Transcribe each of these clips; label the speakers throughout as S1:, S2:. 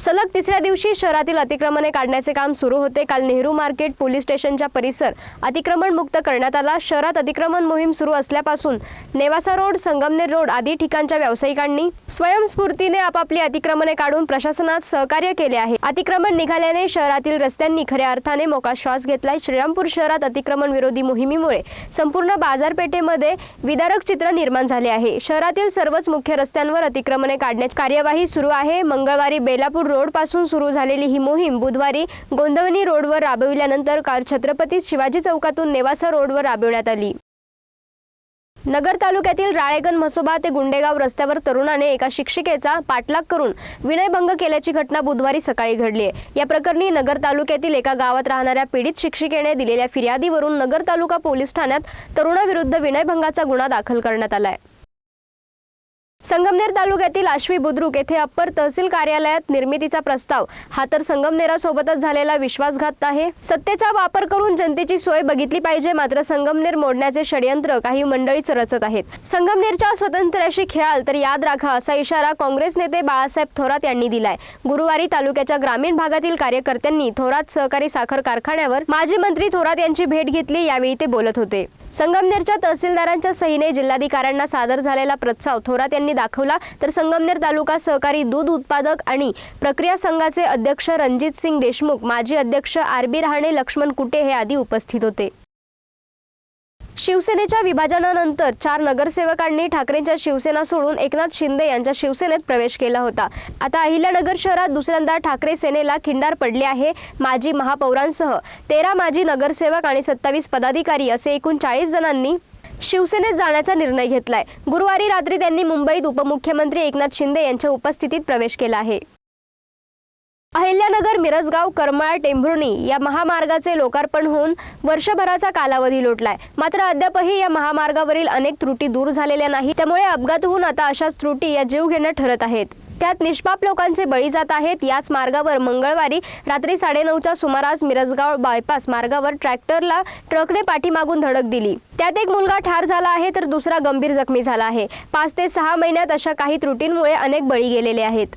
S1: सलग तिसऱ्या दिवशी शहरातील अतिक्रमणे काढण्याचे काम सुरू होते. काल नेहरू मार्केट पोलीस स्टेशनच्या परिसर अतिक्रमण मुक्त करण्यात आला. शहरात अतिक्रमण मोहीम सुरू असल्यापासून नेवासा रोड संगमनेर रोड आदी ठिकाणच्या व्यावसायिकांनी स्वयंस्फूर्तीने आपापली अतिक्रमणे काढून प्रशासनात सहकार्य केले आहे. अतिक्रमण निघाल्याने शहरातील रस्त्यांनी खऱ्या अर्थाने मोकळा श्वास घेतलाय. श्रीरामपूर शहरात अतिक्रमण विरोधी मोहिमेमुळे संपूर्ण बाजारपेठेमध्ये विदारक चित्र निर्माण झाले आहे. शहरातील सर्वच मुख्य रस्त्यांवर अतिक्रमणे काढण्याची कार्यवाही सुरू आहे. मंगळवारी बेलापूर रोडपासून सुरू झालेली ही मोहीम बुधवारी गोंदवणी रोडवर राबविल्यानंतर काल छत्रपती शिवाजी चौकातून नेवासा रोडवर राबविण्यात आली. नगर तालुक्यातील राळेगण म्हसोबा ते गुंडेगाव रस्त्यावर तरुणाने एका शिक्षिकेचा पाठलाग करून विनयभंग केल्याची घटना बुधवारी सकाळी घडली आहे. या प्रकरणी नगर तालुक्यातील एका गावात राहणाऱ्या पीडित शिक्षिकेने दिलेल्या फिर्यादीवरून नगर तालुका पोलीस ठाण्यात तरुणाविरुद्ध विनयभंगाचा गुन्हा दाखल करण्यात आलाय संगमनेर तालुक्यातील आश्वी बुद्रुक येथे अप्पर तहसील कार्यालयात निर्मितीचा प्रस्ताव. हा तर संगमनेरासोबतच झालेला विश्वासघात आहे. सत्तेचा वापर करून जनतेची सोय बघितली पाहिजे मात्र संगमनेर मोडण्याचे षडयंत्र काही मंडळीच रचत आहेत. संगमनेरच्या स्वातंत्र्याशी खेळाल तर याद राखा असा इशारा काँग्रेस नेते बाळासाहेब थोरात यांनी दिलाय. गुरुवारी तालुक्याच्या ग्रामीण भागातील कार्यकर्त्यांनी थोरात सहकारी साखर कारखान्यावर माजी मंत्री थोरात यांची भेट घेतली यावेळी ते बोलत होते. संगमनेरच्या तहसीलदारांच्या सहीने जिल्हाधिकाऱ्यांना सादर झालेला प्रस्ताव थोरात यांनी दाखवला. तर संगमनेर तालुका सहकारी दूध उत्पादक आणि प्रक्रिया संघाचे अध्यक्ष रणजित सिंग देशमुख माजी अध्यक्ष आर बी रहाणे लक्ष्मण कुटे हे आदी उपस्थित होते. शिवसेनेच्या विभाजनानंतर चार नगरसेवकांनी ठाकरेंच्या शिवसेना सोडून एकनाथ शिंदे यांच्या शिवसेनेत प्रवेश केला होता. आता अहिल्यानगर शहरात दुसऱ्यांदा ठाकरे सेनेला खिंडार पडले आहे माजी महापौरांसह. तेरा माजी नगरसेवक आणि सत्तावीस पदाधिकारी असे एकूण चाळीस जणांनी शिवसेनेत जाण्याचा निर्णय घेतलाय. गुरुवारी रात्री त्यांनी मुंबईत उपमुख्यमंत्री एकनाथ शिंदे यांच्या उपस्थितीत प्रवेश केला आहे. अहिल्यानगर मिरजगाव करमाळा टेंभुर्णी या महामार्गाचे लोकार्पण होऊन वर्षभराचा कालावधी लोटलाय. मात्र अद्यापही या महामार्गावरील अनेक त्रुटी दूर झालेल्या नाही त्यामुळे अपघात होऊन आता अशाच त्रुटी या जीव घेणं ठरत आहेत. त्यात निष्पाप लोकांचे बळी जात आहेत. याच मार्गावर मंगळवारी रात्री साडेनऊच्या सुमारास मिरजगाव बायपास मार्गावर ट्रॅक्टरला ट्रकने पाठीमागून धडक दिली. त्यात एक मुलगा ठार झाला आहे तर दुसरा गंभीर जखमी झाला आहे. पाच ते सहा महिन्यात अशा काही त्रुटींमुळे अनेक बळी गेलेले आहेत.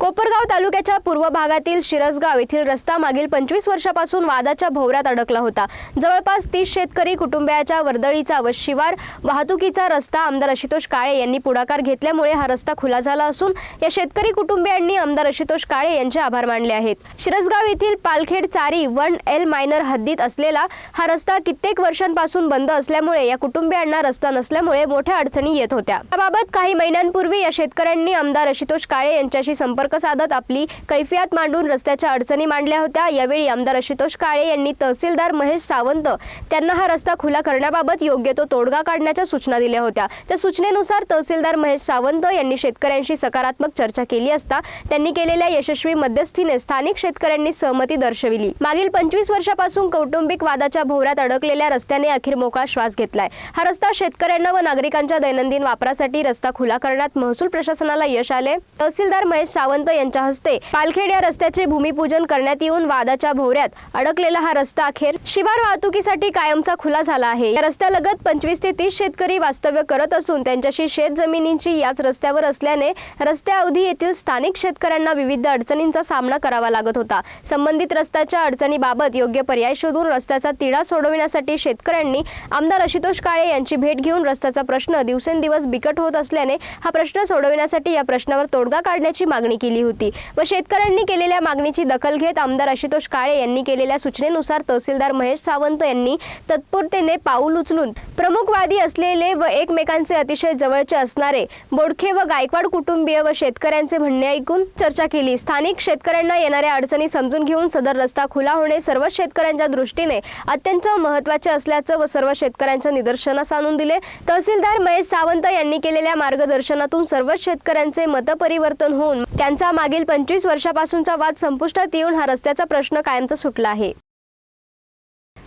S1: कोपरगाव तालुक्याच्या पूर्व भागातील शिरसगाव येथील रस्ता मागील पंचवीस वर्षापासून वादाच्या भोवऱ्यात अडकला होता. जवळपास तीस शेतकरी कुटुंबियाच्या वर्दळीचा व शिवार वाहतुकीचा रस्ता आमदार आशुतोष काळे यांनी पुढाकार घेतल्यामुळे हा रस्ता खुला झाला असून या शेतकरी कुटुंबियांनी आमदार आशुतोष काळे यांचे आभार मानले आहेत. शिरसगाव येथील पालखेड चारी वन एल मायनर हद्दीत असलेला हा रस्ता कित्येक वर्षांपासून बंद असल्यामुळे या कुटुंबियांना रस्ता नसल्यामुळे मोठ्या अडचणी येत होत्या. याबाबत काही महिन्यांपूर्वी या शेतकऱ्यांनी आमदार आशुतोष काळे यांच्याशी संपर्क संपर्क साधत आपली कैफियत मांडून रस्त्याच्या अडचणी मांडल्या होत्या. यावेळी आमदार आशुतोष काळे यांनी तहसीलदार महेश सावंत त्यांना हा रस्ता खुला करण्याबाबत योग्य तो तोडगा काढण्याच्या सूचना दिल्या होत्या. त्या सूचनेनुसार तहसीलदार महेश सावंत यांनी शेतकऱ्यांशी सकारात्मक चर्चा केली असता त्यांनी केलेल्या यशस्वी मध्यस्थीने स्थानिक शेतकऱ्यांनी सहमती दर्शविली. मागील पंचवीस वर्षापासून कौटुंबिक वादाच्या भोवऱ्यात अडकलेल्या रस्त्याने अखेर मोकळा श्वास घेतलाय. हा रस्ता शेतकऱ्यांना व नागरिकांच्या दैनंदिन वापरासाठी रस्ता खुला करण्यात महसूल प्रशासनाला यश आले तहसीलदार महेश सावंत यांच्या हस्ते पालखेड या रस्त्याचे भूमिपूजन करण्यात येऊन वादाच्या भोवऱ्यात अडकलेला हा रस्ता अखेर शिवार वाहतुकीसाठी कायमचा खुला झाला आहे. या रस्त्यालगत पंचवीस ते तीस शेतकरी वास्तव्य करत असून त्यांच्याशी शेत जमिनींची याच रस्त्यावर असल्याने रस्त्याअवधी येथील स्थानिक शेतकऱ्यांना विविध अडचणींचा सामना करावा लागत होता. संबंधित रस्त्याच्या अडचणीबाबत योग्य पर्याय शोधून रस्त्याचा तिढा सोडविण्यासाठी शेतकऱ्यांनी आमदार आशुतोष काळे यांची भेट घेऊन रस्त्याचा प्रश्न दिवसेंदिवस बिकट होत असल्याने हा प्रश्न सोडविण्यासाठी या प्रश्नावर तोडगा काढण्याची मागणी केली. होती. व शेतकऱ्यांनी केलेल्या मागणीची दखल घेत आमदार आशुतोष काळे यांनी केलेल्या सूचनेनुसार तहसीलदार महेश सावंत यांनी तत्पुरतेने पाऊल उचलून प्रमुखवादी असलेले व एकमेकांचे अतिशय जवळचे असणारे बोडखे व गायकवाड कुटुंबीय व शेतकऱ्यांचे म्हणणे ऐकून चर्चा केली. स्थानिक शेतकऱ्यांना येणाऱ्या अडचणी समजून घेऊन सदर रस्ता खुला होणे सर्व शेतकऱ्यांच्या दृष्टीने अत्यंत महत्त्वाचे असल्याचं व सर्व शेतकऱ्यांच्या निदर्शनास आणून दिले. तहसीलदार महेश सावंत यांनी केलेल्या मार्गदर्शनातून सर्वच शेतकऱ्यांचे मतपरिवर्तन होऊन त्यांचे मागील पंचवीस वर्षापासूनचा वाद संपुष्टात येऊन हा रस्त्याचा प्रश्न कायमचा सुटला आहे.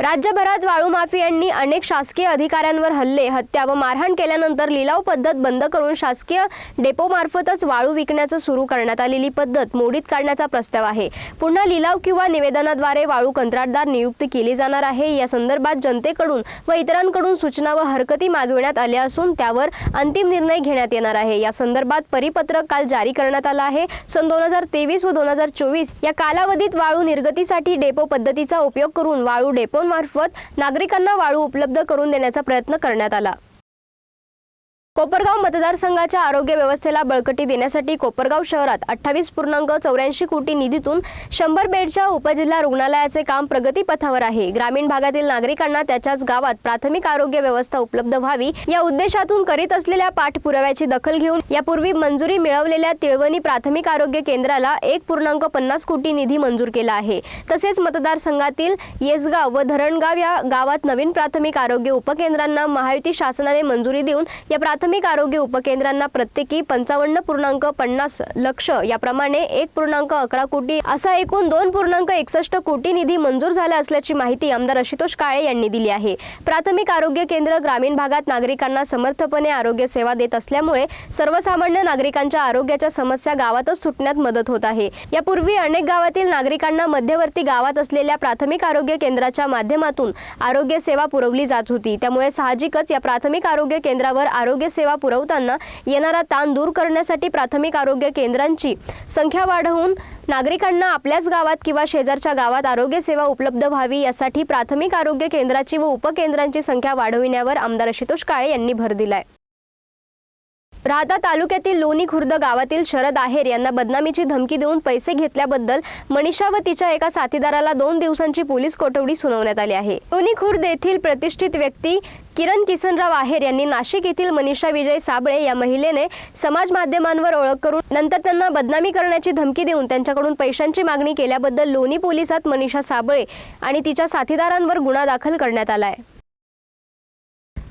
S1: राज्यभरात वाळू माफियांनी अनेक शासकीय अधिकाऱ्यांवर हल्ले हत्या व मारहाण केल्यानंतर लिलाव पद्धत बंद करून शासकीय डेपोमार्फतच वाळू विकण्याचं सुरू करण्यात आलेली पद्धत मोडीत काढण्याचा प्रस्ताव आहे. पुन्हा लिलाव किंवा निवेदनाद्वारे वाळू कंत्राटदार नियुक्त केली जाणार आहे. या संदर्भात जनतेकडून व इतरांकडून सूचना व हरकती मागविण्यात आल्या असून त्यावर अंतिम निर्णय घेण्यात येणार आहे. या संदर्भात परिपत्रक काल जारी करण्यात आलं आहे. सन दोन हजार तेवीस व दोन हजार चोवीस या कालावधीत वाळू निर्गतीसाठी डेपो पद्धतीचा उपयोग करून वाळू डेपो मार्फत नागरिकांना वाळू उपलब्ध करून देण्याचा प्रयत्न करण्यात आला. कोपरगाव मतदारसंघाच्या आरोग्य व्यवस्थेला बळकटी देण्यासाठी कोपरगाव शहरात अठ्ठावीस पूर्णांक चौऱ्याऐंशी कोटी निधीतून शंभर बेडच्या उपजिल्हा रुग्णालयाचे काम प्रगतीपथावर आहे. ग्रामीण भागातील नागरिकांना त्याच्याच गावात प्राथमिक आरोग्य व्यवस्था उपलब्ध व्हावी या उद्देशातून करीत असलेल्या पाठपुराव्याची दखल घेऊन यापूर्वी मंजुरी मिळवलेल्या तिळवणी प्राथमिक आरोग्य केंद्राला एक पूर्णांक पन्नास कोटी निधी मंजूर केला आहे. तसेच मतदारसंघातील येसगाव व धरणगाव या गावात नवीन प्राथमिक आरोग्य उपकेंद्रांना महायुती शासनाने मंजुरी देऊन या प्राथमिक प्राथमिक आरोग्य उपकेंद्रांना प्रत्येकी पंचावन्न पूर्णांक पन्नास लक्ष याप्रमाणे एक पूर्णांक अकरा कोटी असा एकूण दोन पूर्णांक एकसष्ट कोटी निधी मंजूर झाला असल्याची माहिती आमदार आशुतोष काळे यांनी दिली आहे. प्राथमिक आरोग्य केंद्र ग्रामीण भागात नागरिकांना समर्थपणे आरोग्य सेवा देत असल्यामुळे सर्वसामान्य नागरिकांच्या आरोग्याच्या समस्या गावातच सुटण्यात मदत होत आहे. यापूर्वी अनेक गावातील नागरिकांना मध्यवर्ती गावात असलेल्या प्राथमिक आरोग्य केंद्राच्या माध्यमातून आरोग्य सेवा पुरवली जात होती. त्यामुळे साहजिकच या प्राथमिक आरोग्य केंद्रावर आरोग्य सेवा पुरवताना येणारा ताण दूर करण्यासाठी प्राथमिक आरोग्य केंद्रांची संख्या वाढवून नागरिकांना आपल्याच गावात किंवा शेजारच्या गावात आरोग्य सेवा उपलब्ध व्हावी यासाठी प्राथमिक आरोग्य केंद्राची व उपकेंद्रांची संख्या वाढविण्यावर आमदार आशुतोष काळे यांनी भर दिलाय. राहता तालुक्यातील लोणी खुर्द गावातील शरद आहेर यांना बदनामीची धमकी देऊन पैसे घेतल्याबद्दल मनीषा व तिच्या एका साथीदाराला दोन दिवसांची पोलीस कोठडी सुनावण्यात आली आहे. लोणी खुर्द येथील प्रतिष्ठित व्यक्ती किरण किसनराव आहेर यांनी नाशिक येथील मनीषा विजय साबळे या महिलेने समाज माध्यमांवर ओळख करून नंतर त्यांना बदनामी करण्याची धमकी देऊन त्यांच्याकडून पैशांची मागणी केल्याबद्दल लोणी पोलिसात मनीषा साबळे आणि तिच्या साथीदारांवर गुन्हा दाखल करण्यात आला आहे.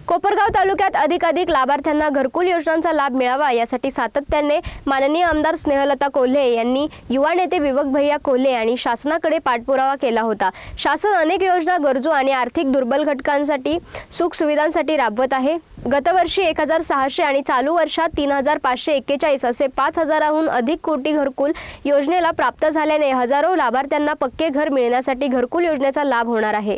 S1: कोपरगाव तालुक्यात अधिकाधिक लाभार्थ्यांना घरकुल योजनांचा लाभ मिळावा यासाठी सातत्याने माननीय आमदार स्नेहलता कोल्हे यांनी युवा नेते विवक भैया कोल्हे आणि शासनाकडे पाठपुरावा केला होता. शासन अनेक योजना गरजू आणि आर्थिक दुर्बल घटकांसाठी सुखसुविधांसाठी राबवत आहे. गतवर्षी एक हजार सहाशे आणि चालू वर्षात तीन हजार पाचशे एक्केचाळीस असे पाच हजाराहून अधिक कोटी घरकुल योजनेला प्राप्त झाल्याने हजारो लाभार्थ्यांना पक्के घर मिळण्यासाठी घरकुल योजनेचा लाभ होणार आहे.